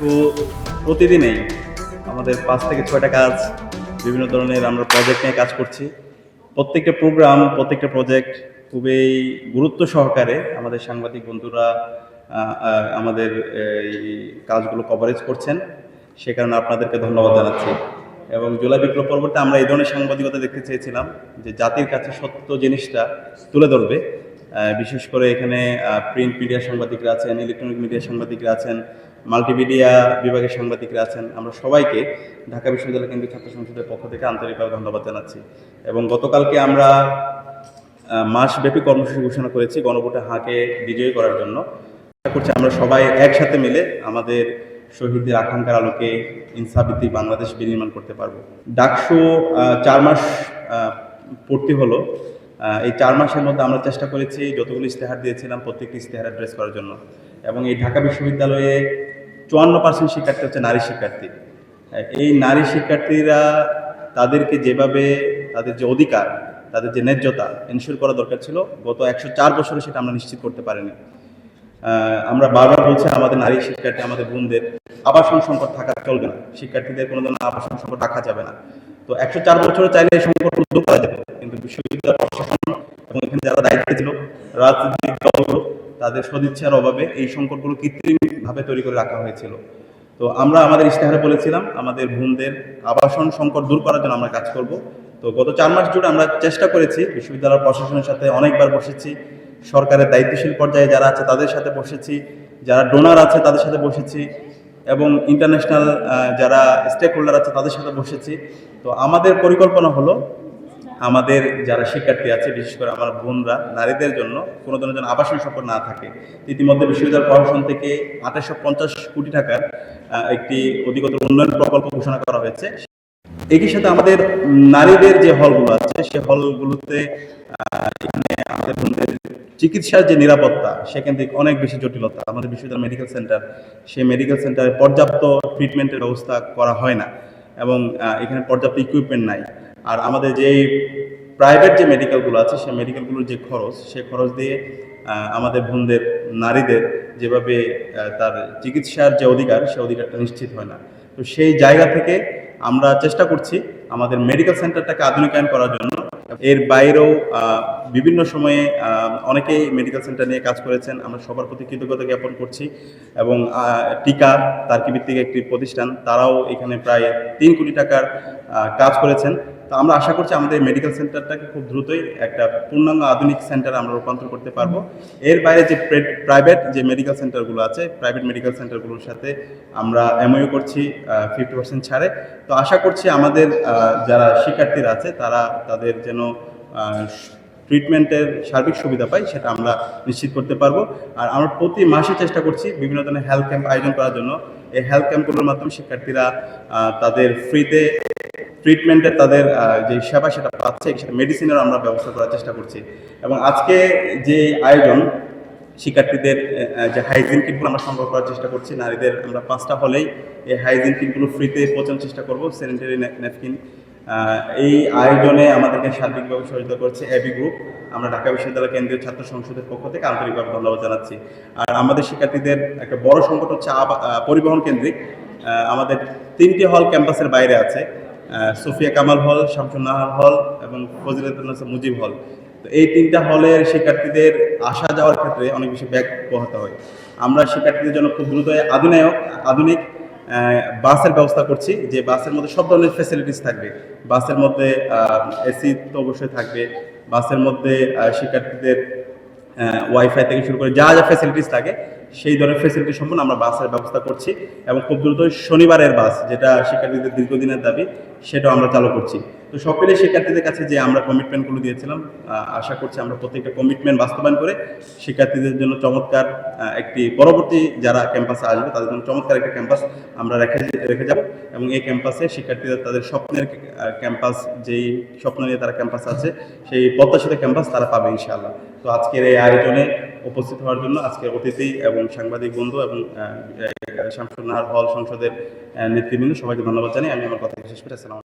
তো প্রতিদিনেই আমাদের পাঁচ থেকে ছয়টা কাজ, বিভিন্ন ধরনের আমরা প্রজেক্ট নিয়ে কাজ করছি। প্রত্যেকটা প্রোগ্রাম প্রত্যেকটা প্রজেক্ট খুবই গুরুত্ব সহকারে আমাদের সাংবাদিক বন্ধুরা আমাদের এই কাজগুলো কভারেজ করছেন। সে কারণে আপনাদেরকে ধন্যবাদ জানাচ্ছি। এবং জুলাই বিপ্লব পর্বতে আমরা এই ধরনের সাংবাদিকতা দেখতে চেয়েছিলাম যে জাতির কাছে সত্য জিনিসটা তুলে ধরবে। বিশেষ করে এখানে প্রিন্ট মিডিয়া সাংবাদিকরা আছেন ইলেকট্রনিক মিডিয়া সাংবাদিকরা আছেন মাল্টিমিডিয়া বিভাগের সাংবাদিকরা আছেন। আমরা সবাইকে ঢাকা বিশ্ববিদ্যালয় কেন্দ্রীয় ছাত্র সংসদের পক্ষ থেকে আন্তরিকভাবে ধন্যবাদ জানাচ্ছি। এবং গতকালকে আমরা মাসব্যাপী কর্মসূচি ঘোষণা করেছি গণভোটে হাঁকে বিজয়ী করার জন্য। আশা করছি আমরা সবাই একসাথে মিলে আমাদের শহীদদের আকাঙ্ক্ষার আলোকে ইনসাফভিত্তিক বাংলাদেশ বিনির্মাণ করতে পারব। ডাকসু চার মাস পূর্তি হলো। এই চার মাসের মধ্যে আমরা চেষ্টা করেছি যতগুলো ইস্তেহার দিয়েছিলাম প্রত্যেকটি ইস্তেহার অ্যাড্রেস করার জন্য। এবং এই ঢাকা বিশ্ববিদ্যালয়ে চুয়ান্ন পার্সেন্ট শিক্ষার্থী হচ্ছে নারী শিক্ষার্থী। এই নারী শিক্ষার্থীরা তাদেরকে যেভাবে তাদের যে অধিকার, তাদের যে ন্যায্যতা এনশিওর করা দরকার ছিল, গত একশো চার বছরে সেটা আমরা নিশ্চিত করতে পারিনি। আমরা বারবার বলছি আমাদের নারী শিক্ষার্থী আমাদের বোনদের আবাসন সংকট থাকা চলবে না। শিক্ষার্থীদের কোনো ধরনের আবাসন সংকট রাখা যাবে না। তো একশো চার বছরে চাইলে এই সংকট উদ্যোগ করা যাবে কিন্তু বিশ্ববিদ্যালয় প্রশাসন এবং এখানে যারা দায়িত্বে ছিল, রাজনৈতিক দলগুলো, তাদের সদিচ্ছার অভাবে এই সংকটগুলো কৃত্রিমভাবে তৈরি করে রাখা হয়েছিল। তো আমরা আমাদের ইশতেহারে বলেছিলাম, আমাদের বোনদের আবাসন সংকট দূর করার জন্য আমরা কাজ করব। তো গত চার মাস জুড়ে আমরা চেষ্টা করেছি, বিশ্ববিদ্যালয় প্রশাসনের সাথে অনেকবার বসেছি, সরকারের দায়িত্বশীল পর্যায়ে যারা আছে তাদের সাথে বসেছি, যারা ডোনার আছে তাদের সাথে বসেছি এবং ইন্টারন্যাশনাল যারা স্টেক হোল্ডার আছে তাদের সাথে বসেছি। তো আমাদের পরিকল্পনা হলো, আমাদের যারা শিক্ষার্থী আছে, বিশেষ করে আমার বোনরা, নারীদের জন্য কোনো ধরনের আবাসন সংকট না থাকে। ইতিমধ্যে বিশ্ববিদ্যালয় প্রশাসন থেকে আঠাশশো পঞ্চাশ কোটি টাকার একটি অধিকতর উন্নয়ন প্রকল্প ঘোষণা করা হয়েছে। একই সাথে আমাদের নারীদের যে হলগুলো আছে, সে হলগুলোতে আমাদের চিকিৎসার যে নিরাপত্তা, সেখান থেকে অনেক বেশি জটিলতা। আমাদের বিশ্ববিদ্যালয় মেডিকেল সেন্টার সেই মেডিকেল সেন্টারে পর্যাপ্ত ট্রিটমেন্টের ব্যবস্থা করা হয় না এবং এখানে পর্যাপ্ত ইকুইপমেন্ট নাই। আর আমাদের যে প্রাইভেট যে মেডিকেলগুলো আছে, সেই মেডিকেলগুলোর যে খরচ, সে খরচ দিয়ে আমাদের বোনদের, নারীদের যেভাবে তার চিকিৎসার যে অধিকার, সে অধিকারটা নিশ্চিত হয় না। তো সেই জায়গা থেকে আমরা চেষ্টা করছি আমাদের মেডিকেল সেন্টারটাকে আধুনিকায়ন করার জন্য। এর বাইরেও বিভিন্ন সময়ে অনেকেই মেডিকেল সেন্টার নিয়ে কাজ করেছেন। আমরা সবার প্রতি কৃতজ্ঞতা জ্ঞাপন করছি এবং টিকা তার্কি ভিত্তিক একটি প্রতিষ্ঠান, তারাও এখানে প্রায় তিন কোটি টাকার কাজ করেছেন। তো আমরা আশা করছি আমাদের মেডিকেল সেন্টারটাকে খুব দ্রুতই একটা পূর্ণাঙ্গ আধুনিক সেন্টারে আমরা রূপান্তর করতে পারব। এর বাইরে যে প্রাইভেট যে মেডিকেল সেন্টারগুলো আছে প্রাইভেট মেডিকেল সেন্টারগুলোর সাথে আমরা এমওইউ করছি ফিফটি পার্সেন্ট ছাড়ে। তো আশা করছি আমাদের যারা শিক্ষার্থীরা আছে, তারা তাদের যেন ট্রিটমেন্টের সার্বিক সুবিধা পাই সেটা আমরা নিশ্চিত করতে পারব। আর আমরা প্রতি মাসে চেষ্টা করছি বিভিন্ন ধরনের হেলথ ক্যাম্প আয়োজন করার জন্য। এই হেলথ ক্যাম্পগুলোর মাধ্যমে শিক্ষার্থীরা তাদের ফ্রিতে ট্রিটমেন্টের তাদের যে সেবা সেটা পাচ্ছে, সেটা মেডিসিনের আমরা ব্যবস্থা করার চেষ্টা করছি। এবং আজকে যে আয়োজন, শিক্ষার্থীদের যে হাইজিন কিটগুলো আমরা সংগ্রহ করার চেষ্টা করছি, নারীদের আমরা পাঁচটা হলেই এই হাইজিন কিটগুলো ফ্রিতে পৌঁছানোর চেষ্টা করব স্যানিটারি ন্যাপকিন এই আয়োজনে আমাদেরকে সার্বিকভাবে সহযোগিতা করছে এবি গ্রুপ আমরা ঢাকা বিশ্ববিদ্যালয় কেন্দ্রীয় ছাত্র সংসদের পক্ষ থেকে আন্তরিকভাবে ধন্যবাদ জানাচ্ছি। আর আমাদের শিক্ষার্থীদের একটা বড় সংকট হচ্ছে পরিবহন কেন্দ্রিক। আমাদের তিনটি হল ক্যাম্পাসের বাইরে আছে। সুফিয়া কামাল হল শামসুন নাহার হল এবং ফজিলাতুল হাসান মুজিব হল। তো এই তিনটা হলের শিক্ষার্থীদের আসা যাওয়ার ক্ষেত্রে অনেক বেশি ব্যাগ পোহাতে হয়। আমরা শিক্ষার্থীদের জন্য খুব দ্রুত আধুনিক আধুনিক বাসের ব্যবস্থা করছি, যে বাসের মধ্যে সব ধরনের ফ্যাসিলিটিস থাকবে। বাসের মধ্যে এসি তো অবশ্যই থাকবে। বাসের মধ্যে শিক্ষার্থীদের ওয়াইফাই থেকে শুরু করে যা যা ফ্যাসিলিটিস থাকে সেই ধরনের ফেসিলিটি সম্পন্ন আমরা বাসের ব্যবস্থা করছি এবং খুব দ্রুত শনিবারের বাস, যেটা শিক্ষার্থীদের দীর্ঘদিনের দাবি, সেটাও আমরা চালু করছি। তো সব মিলে শিক্ষার্থীদের কাছে যে আমরা কমিটমেন্টগুলো দিয়েছিলাম আশা করছি আমরা প্রত্যেকটা কমিটমেন্ট বাস্তবায়ন করে শিক্ষার্থীদের জন্য চমৎকার একটি পরবর্তী যারা ক্যাম্পাসে আসবে, তাদের জন্য চমৎকার একটা ক্যাম্পাস আমরা রেখে রেখে যাব এবং এই ক্যাম্পাসে শিক্ষার্থীরা তাদের স্বপ্নের ক্যাম্পাস যেই স্বপ্ন নিয়ে তারা ক্যাম্পাস আছে, সেই প্রত্যাশিত ক্যাম্পাস তারা পাবে ইনশাআল্লাহ। তো আজকের এই আয়োজনে উপস্থিত হওয়ার জন্য আজকে অতিথি এবং সাংবাদিক বন্ধু এবং নাহার হল সংসদের নেতৃবৃন্দ সবাইকে ধন্যবাদ জানাই আমি আমার কথা শেষ করে। আসসালাম